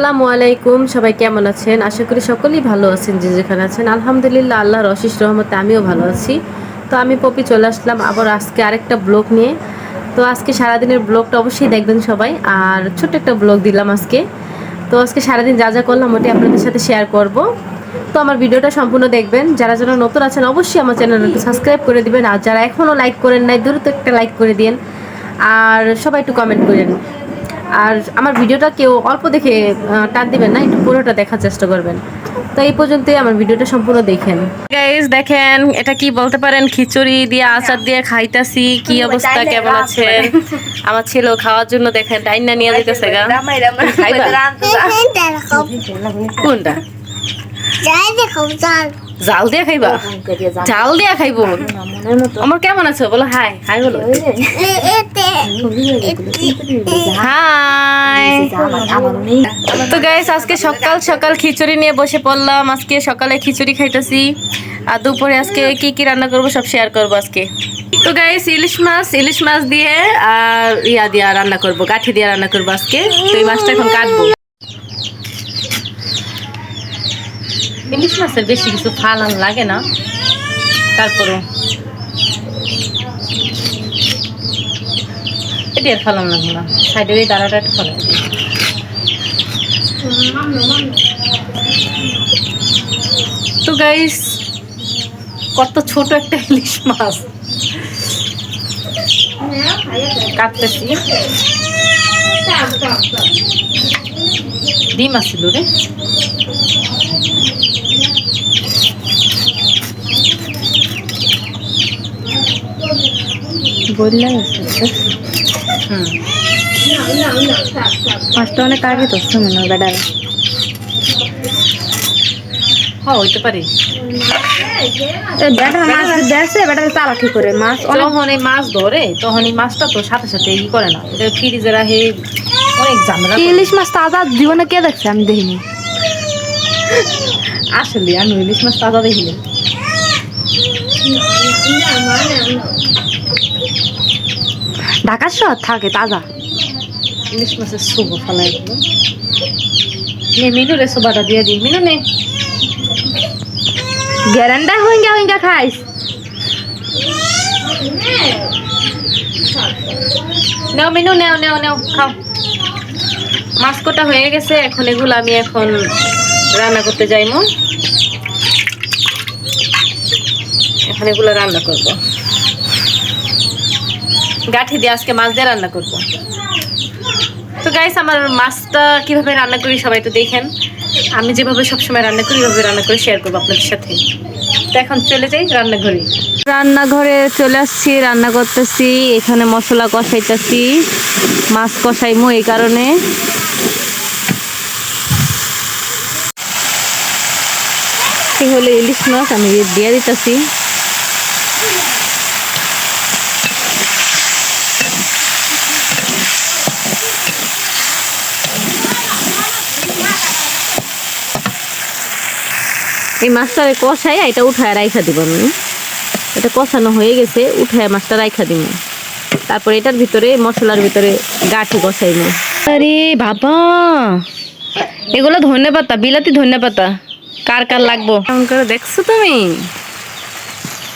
আসসালামু আলাইকুম, সবাই কেমন আছেন? আশা করি সকলেই ভালো আছেন, যে যেখানে আছেন। আলহামদুলিল্লাহ, আল্লাহর অশিস রহমতে আমিও ভালো আছি। তো আমি পপি চলে আসলাম আবার আজকে আরেকটা ব্লগ নিয়ে। তো আজকে সারাদিনের ব্লগটা অবশ্যই দেখবেন সবাই। আর ছোট্ট একটা ব্লগ দিলাম আজকে। তো আজকে সারাদিন যা যা করলাম ওটি আপনাদের সাথে শেয়ার করব। তো আমার ভিডিওটা সম্পূর্ণ দেখবেন। যারা যারা নতুন আছেন, অবশ্যই আমার চ্যানেলটা সাবস্ক্রাইব করে দিবেন। আর যারা এখনও লাইক করেন নাই, দ্রুত একটা লাইক করে দিন আর সবাই একটু কমেন্ট করেন। আর আমার ভিডিওটা কেউ অল্প দেখে টান দিবেন না একটু পুরোটা দেখার চেষ্টা করবেন। তো এই পর্যন্তই আমার ভিডিওটা সম্পূর্ণ দেখেন। গাইজ দেখেন এটা কি বলতে পারেন? খিচুড়ি দিয়ে আচার দিয়ে খাইতাছি কি অবস্থা কেমন আছে? আমার ছিল খাওয়ার জন্য দেখেন ডাইনা নিয়ে যেতেছে গা। কোনটা? জাল দিয়ে খাইবা? জাল। দিয়ে খাইবো? আমার কেমন আছো? বলো হাই হাই বলো। হাই। তো গাইস আজকে সকাল সকাল খিচুড়ি নিয়ে বসে পড়লাম। আজকে সকালে খিচুড়ি খাইতেছি। আর দুপুরে আজকে কি কি রান্না করব সব শেয়ার করব আজকে। তো গাইস ইলিশ মাছ ইলিশ মাছ দিয়ে আর ইয়া দিয়ে রান্না করব কাঠি দিয়ে রান্না করব আজকে। তো এই মাছটা এখন কাটবো। ইলিশ মাছের বেশি কিছু ফালান লাগে না। তারপরে এটি আর ফালান লাগবে না। সাইডের এই দাঁড়াটা একটু ফালাই তো গাইস কত ছোট একটা ইলিশ মাছ। কাটতেছি। ডিম আসছিল রে বললাই হুম। মাছটা অনেক আগে ধরছে মনে হয় হ্যাঁ হইতে পারে। বেটার মাছ বেটার চালাকি করে। মাছ এই মাছ ধরে তখন এই মাছটা তো সাথে সাথে ই করে না। এটা ফ্রিজে রাখে অনেক ঝামেলা ইলিশ মাছ তাজা জীবনে কে দেখছে? আমি দেখিনি। আসলে আমি ইলিশ মাছ তাজা দেখিনি ঢাকার শহর থাকে তাজা। ইলিশ মাছের শুভ ফলাই নে মিনু রে সোবাটা দিয়ে দিই। মিনু নে। গ্যারান্ডা হইঙ্গা হইঙ্গা খাইস। নাও মিনু নেও নেও নেও খাও। মাছ কোটা হয়ে গেছে এখন এগুলো আমি এখন রান্না করতে যাইমু। এখন এগুলো রান্না করব। গাঠি দিয়ে আজকে মাছ দিয়ে রান্না করব। তো গাইস আমার মাছটা কীভাবে রান্না করি সবাই তো দেখেন। আমি যেভাবে সবসময় রান্না করি, ওইভাবে রান্না করে শেয়ার করব আপনাদের সাথে। তো এখন চলে যাই রান্নাঘরে। রান্নাঘরে চলে আসছি, রান্না করতেছি, এখানে মশলা কষাইতেছি, মাছ কষাইমো এই কারণে। হলো ইলিশ মাছ, আমি দিয়ে দিতেছি। এই মাছটা কষাই এটা উঠায় রাইখা দিব আমি। এটা কষানো হয়ে গেছে উঠায় মাছটা রাইখা দিব। তারপরে এটার ভিতরে মশলার ভিতরে গাঠি কষাইব আরে বাবা এগুলো ধনে পাতা বিলাতি ধনে পাতা কার কার লাগবো? কেমন করে দেখছ তুমি?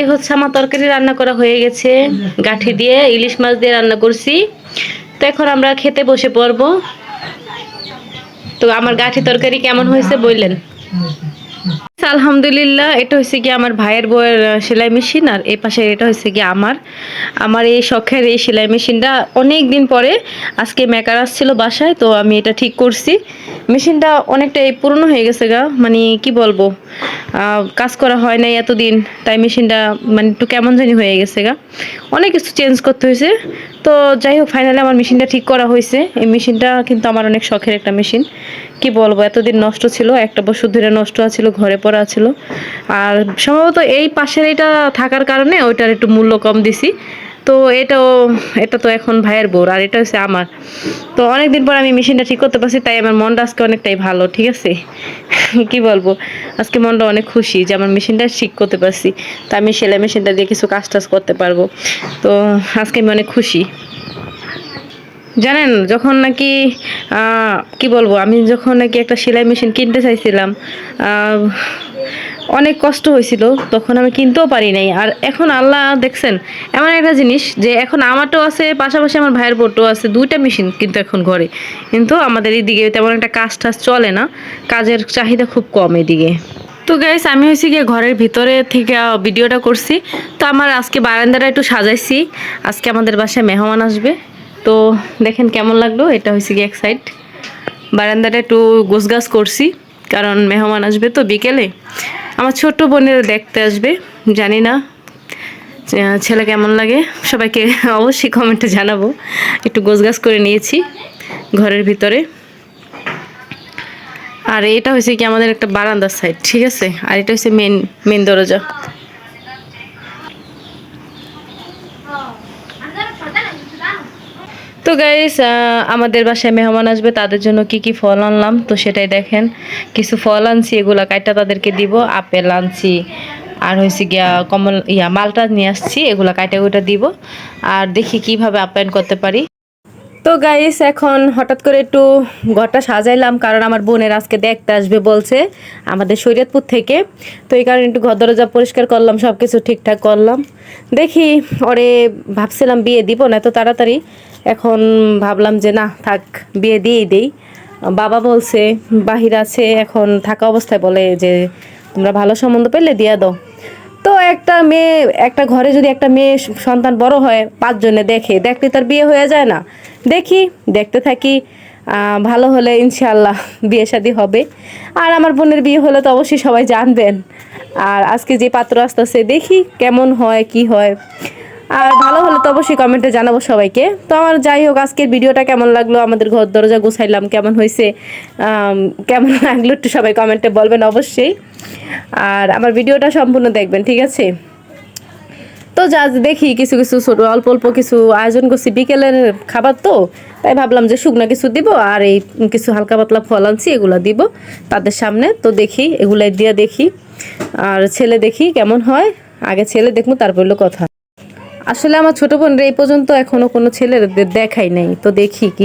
এই হচ্ছে আমার তরকারি রান্না করা হয়ে গেছে। গাঠি দিয়ে ইলিশ মাছ দিয়ে রান্না করছি। তো এখন আমরা খেতে বসে পড়ব। তো আমার গাঠি তরকারি কেমন হয়েছে বললেন? আলহামদুলিল্লাহ, এটা হচ্ছে কি আমার ভাইয়ের বউয়ের সেলাই মেশিন আর এই পাশে এটা হচ্ছে কি আমার। আমার এই শখের এই সেলাই মেশিনটা অনেক দিন পরে, আজকে মেকার আসছিল বাসায়, তো আমি এটা ঠিক করছি। মেশিনটা অনেকটা এই পুরনো হয়ে গেছে গা মানে কি বলব? কাজ করা হয় নাই এতদিন, তাই মেশিনটা মানে একটু কেমন জানি হয়ে গেছে গা। অনেক কিছু চেঞ্জ করতে হয়েছে। তো যাই হোক ফাইনালি আমার মেশিনটা ঠিক করা হয়েছে। এই মেশিনটা কিন্তু আমার অনেক শখের একটা মেশিন। কি বলব, এতদিন নষ্ট ছিল, একটা বছর ধরে নষ্ট ছিল ঘরে পড়া ছিল আর সম্ভবত এই পাশের এটা থাকার কারণে ওইটার একটু মূল্য কম দিছি। তো এটাও, এটা তো এখন ভাইয়ের বোর আর এটা হচ্ছে আমার। তো অনেকদিন পর আমি মেশিনটা ঠিক করতে পারছি, তাই আমার মনটা আজকে অনেকটাই ভালো, ঠিক আছে? কি বলব? আজকে মনটা অনেক খুশি যে আমার মেশিনটা ঠিক করতে পারছি, তো আমি সেলাই মেশিনটা দিয়ে কিছু কাজ টাজ করতে পারব। তো আজকে আমি অনেক খুশি। জানেন, যখন নাকি কি বলব? আমি যখন নাকি একটা সেলাই মেশিন কিনতে চাইছিলাম অনেক কষ্ট হয়েছিল, তখন আমি কিনতেও পারি নাই। আর এখন আল্লাহ দেখছেন, এমন একটা জিনিস যে এখন আমারটাও আছে, পাশাপাশি আমার ভাইয়ের বোটও আছে, দুইটা মেশিন কিন্তু এখন ঘরে। কিন্তু আমাদের এইদিকে তেমন একটা কাজ টাজ চলে না, কাজের চাহিদা খুব কম এদিকে। তো গাইস আমি হয়েছি গিয়ে ঘরের ভিতরে থেকে ভিডিওটা করছি। তো আমার আজকে বারান্দাটা একটু সাজাইছি। আজকে আমাদের বাসায় মেহমান আসবে। তো দেখেন কেমন লাগল, এটা হয়েছে গিয়ে এক সাইড বারান্দাটা একটু গোছগাছ করছি। কারণ মেহমান আসবে তো বিকেলে। আমার ছোট্ট বোনের দেখতে আসবে, জানি না ছেলে কেমন লাগে? সবাইকে অবশ্যই কমেন্টে জানাব। একটু গোছগাছ করে নিয়েছি ঘরের ভিতরে। আর এটা হয়েছে কি আমাদের একটা বারান্দার সাইড ঠিক আছে? আর এটা হচ্ছে মেন মেন দরজা। গাইস আমাদের বাসায় মেহমান আসবে, তাদের জন্য কি কি ফল আনলাম? তো সেটাই দেখেন, কিছু ফল আনছি, এগুলা কাইটা তাদেরকে দিব, আপেল আনছি, আর হয়েছে গিয়া কমল, ইয়া মালটা নিয়ে আসছি, এগুলা কাইটা ওইটা দিব, আর দেখি কীভাবে আপ্যায়ন করতে পারি। তো গাইস এখন হঠাৎ করে একটু ঘরটা সাজাইলাম, কারণ আমার বোনের আজকে দেখতে আসবে বলছে, আমাদের শরীয়তপুর থেকে। তো এই কারণে একটু ঘর দরজা পরিষ্কার করলাম সব কিছু ঠিকঠাক করলাম। দেখি, ওরে ভাবছিলাম বিয়ে দিব, না এত তাড়াতাড়ি। এখন ভাবলাম যে না, থাক, বিয়ে দিয়েই দেই। বাবা বলছে, বাহির আছে, এখন থাকা অবস্থায় বলে যে, তোমরা ভালো সম্বন্ধ পেলে দিয়ে দাও। তো একটা মেয়ে, একটা ঘরে যদি একটা মেয়ে সন্তান বড় হয়, পাঁচজনে দেখে, দেখলে তার বিয়ে হয়ে যায় না। দেখি, দেখতে থাকি। ভালো হলে ইনশাল্লাহ বিয়ে শাদী হবে। আর আমার বোনের বিয়ে হলে তো অবশ্যই সবাই জানবেন। আর আজকে যে পাত্র আসতেছে, দেখি কেমন হয়, কি হয়। আর ভালো হলে তো অবশ্যই কমেন্টে জানাব সবাইকে। তো আমার যাই হোক, আজকের ভিডিওটা কেমন লাগল? আমাদের ঘর দরজা গুছাইলাম, কেমন হয়েছে? কেমন লাগল একটু সবাই কমেন্টে বলবেন অবশ্যই। আর আমার ভিডিওটা সম্পূর্ণ দেখবেন, ঠিক আছে? তো যা দেখি কিছু কিছু ছোট, অল্প অল্প কিছু আয়োজন করছি। বিকেলের খাবার তো, তাই ভাবলাম যে শুকনা কিছু দিব, আর এই কিছু হালকা পাতলা ফল আনছি, এগুলো দিব তাদের সামনে। তো দেখি, এগুলাই দিয়ে দেখি। আর ছেলে দেখি কেমন হয়। আগে ছেলে দেখব, তারপর কথা। আসলে আমার ছোট বোনরা এই পর্যন্ত এখনও কোনো ছেলের দেখাই নাই। তো দেখি কি